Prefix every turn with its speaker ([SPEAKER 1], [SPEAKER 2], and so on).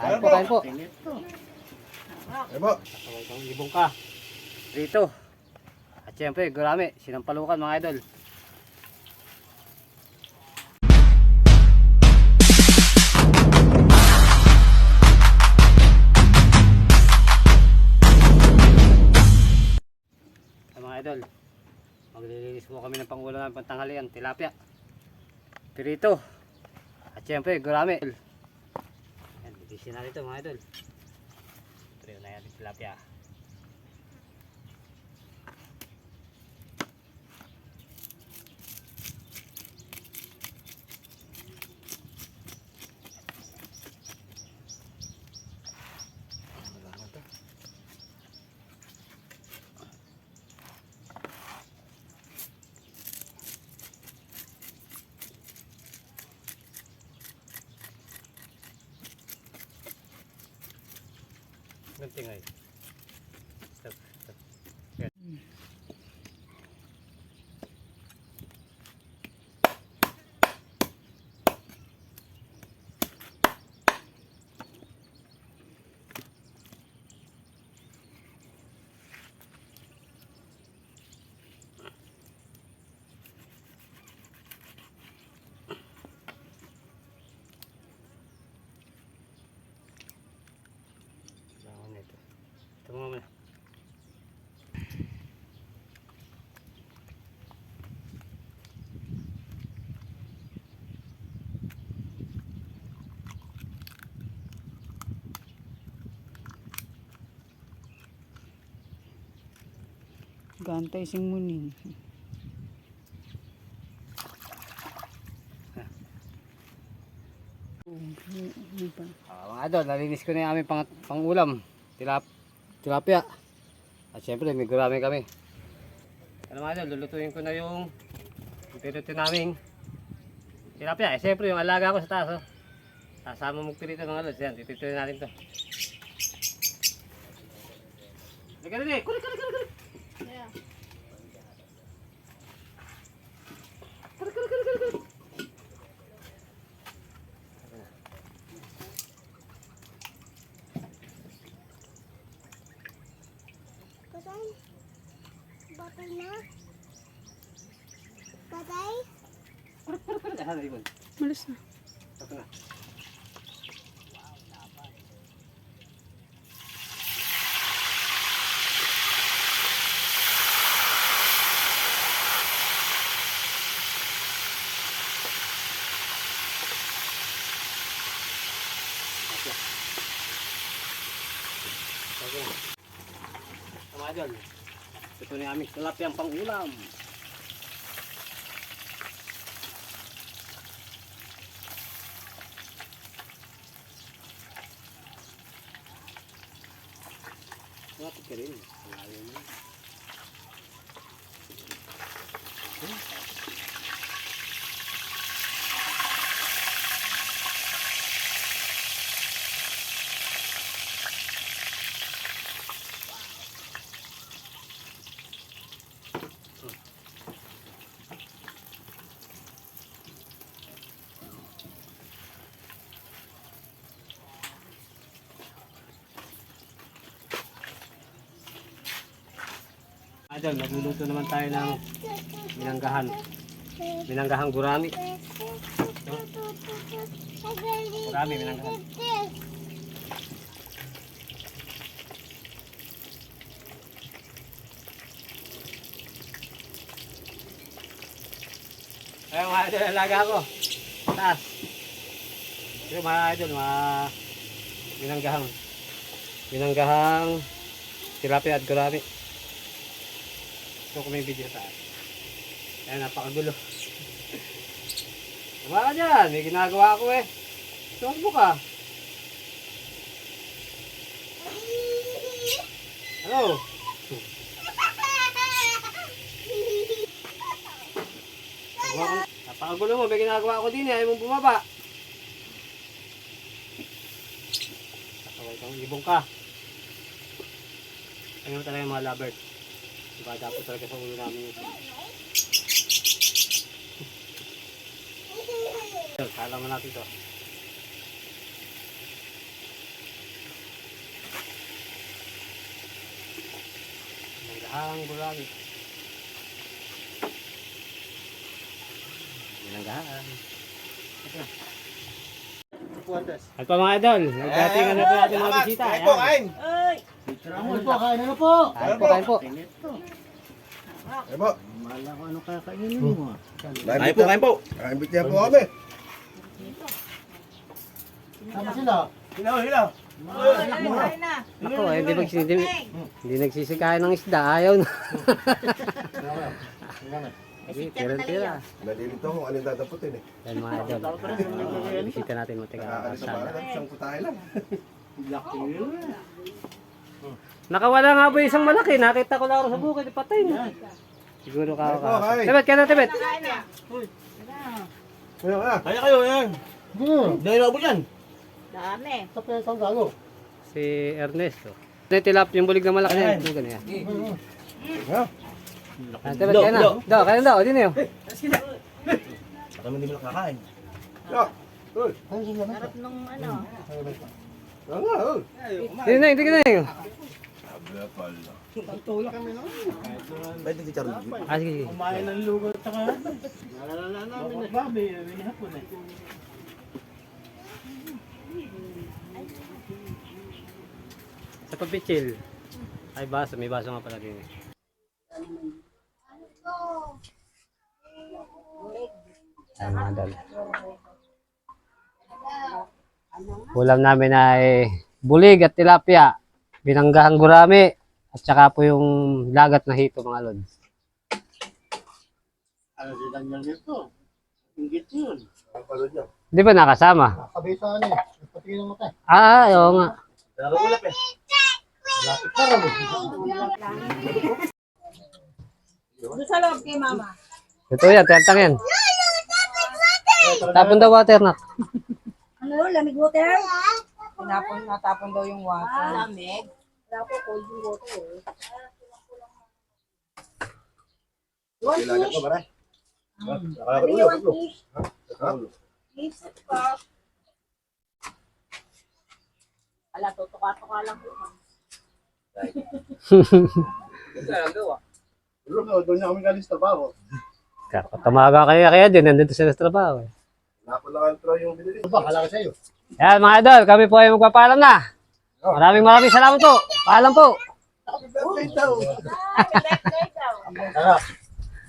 [SPEAKER 1] Kain po, kain po.
[SPEAKER 2] Eh po.
[SPEAKER 1] Sakaway kang ibong ka. Rito. At syempre, gurami. Sinampalukan mga idol. Idol. Maglilinis po kami ng pangulo ng pantanghalian. Tilapia. Pirito. At syempre, gurami. Bibisi na rito mga idol. Pero na yan, tilapia. Gunting ay. Stop, stop. Yan. Kailangan nito. Ito mga muna.
[SPEAKER 3] Ano- ano pa?
[SPEAKER 1] Ah, mga idol, nalinis ko na yung aming pang, pangulam. Tilap, tilapia. At syempre, may gurami kami. Ano mga idol, lulutuin ko na yung pinutin naming tilapia. Eh, syempre, yung alaga ko sa taas. Oh. Kasama mo pirito mga idol. Yan, titituin natin to. Halika na kulik, kulik. Kulik, kulik, kulik, kulik, kulik.
[SPEAKER 4] Patay.
[SPEAKER 1] Ibon.
[SPEAKER 3] Malis na.
[SPEAKER 1] Ito na. Mga idol, ito na aming tilapiyang pang-ulam. Bakit ka rin? Mo. Idol, nagluluto naman tayo ng binanggahan. Binanggahang gurami. Gurami, binanggahan. Ayun mga idol, alaga ko. Taas. Ito mga idol, mga binanggahang. Binanggahang tilapia at gurami. Video sa akin. Ayan, napakagulo. Tama ka dyan, may ginagawa ako eh. Tumakbo ka. Hello? Ka- Napakagulo mo, may ginagawa ako din eh. Ayaw mong bumaba. Sakaway kang ibong ka. Ayun talaga mga lovebird. Bada po talaga sa ulo namin ito. Kala mo natin ito. Nanggaharang gulali. Nanggaharang. Ito. Ito mga idol, nagdating eh, ang natin natin mga bisita.
[SPEAKER 2] Ay po, kain! Ay!
[SPEAKER 5] Kain po, kain na po.
[SPEAKER 1] Kain po, kain po.
[SPEAKER 2] Kain po.
[SPEAKER 5] Mala ko ano kakainin mo.
[SPEAKER 2] Kain po, kain po. Kain bitiyan po kami.
[SPEAKER 5] Sama sila.
[SPEAKER 2] Hilaw, hilaw.
[SPEAKER 1] Ako, eh, hindi, magsi- hindi, hindi nagsisikain ng isda. Ayaw na. Sige, tira-tira.
[SPEAKER 2] Nalilito kung alin dadaputin eh.
[SPEAKER 1] Yan mga idol. Bisita natin mo
[SPEAKER 2] Nakaalis sa
[SPEAKER 1] kalsada.
[SPEAKER 2] bahay, isang putahe lang.
[SPEAKER 1] Nakawala nga po isang malaki. Nakita ko lang sa bukid. Patay na. Siguro ka
[SPEAKER 2] kain.
[SPEAKER 1] Tibet, kaya na tibet.
[SPEAKER 2] Kaya ka.
[SPEAKER 5] Kaya kayo yan. Hmm. Dahil na yan.
[SPEAKER 4] Dami.
[SPEAKER 5] Sa pwede isang galo.
[SPEAKER 1] Si Ernesto. Ito tilap yung bulig na malaki na yun. Bugan niya.
[SPEAKER 2] Ha?
[SPEAKER 1] Ah, Tibet, kaya na. Do, kaya na daw. Di na yun.
[SPEAKER 5] Baka hindi mo nakakain. Na.
[SPEAKER 4] Sarap nung ano.
[SPEAKER 2] Nga, uy.
[SPEAKER 1] Hindi na yun, hindi na yun.
[SPEAKER 5] Pwede si Charlie.
[SPEAKER 1] Ah, sige, sige.
[SPEAKER 5] Kumain ng lugaw at saka. Nalala namin na. Babi, winihapon eh.
[SPEAKER 1] Sa pagpichil. Ay, baso. May baso nga pala din. eh. Ay, mga dal. Ulam namin ay bulig at tilapia, binanggahang gurami, at saka po yung lagat na hito mga lods.
[SPEAKER 5] Ano si Daniel dito? Ingit yun.
[SPEAKER 2] Niya.
[SPEAKER 1] Di ba nakasama?
[SPEAKER 5] Kabisaan eh. Pati ng mata.
[SPEAKER 1] Ah, oo nga.
[SPEAKER 5] Nakakulap eh. Lapit ka rin.
[SPEAKER 4] Doon sa loob kay mama.
[SPEAKER 1] Ito yan, tentang yan. Tapon daw water na.
[SPEAKER 4] Ano, lamig water?
[SPEAKER 3] Tinapon, natapon daw yung water.
[SPEAKER 4] Lamig? Wala po, cold yung water. eh.
[SPEAKER 2] Kailangan ko, maray. Nakakala
[SPEAKER 4] Ano
[SPEAKER 2] ko,
[SPEAKER 4] yung
[SPEAKER 2] ulo, ulo.
[SPEAKER 4] fish?
[SPEAKER 2] Ha?
[SPEAKER 4] Fish cup. Ala, tutuka-tuka lang po.
[SPEAKER 2] Ulo, ulo, doon niya kami galing sa trabaho.
[SPEAKER 1] Kaya kaya din, nandito sila sa trabaho. eh.
[SPEAKER 2] Nakulakantro yung binili.
[SPEAKER 5] Ano ba? Kala ko sa'yo.
[SPEAKER 1] Yan mga idol, kami po ay magpapaalam na. Maraming maraming salamat po. Paalam po.
[SPEAKER 2] Happy birthday daw.
[SPEAKER 4] Ah, may birthday daw.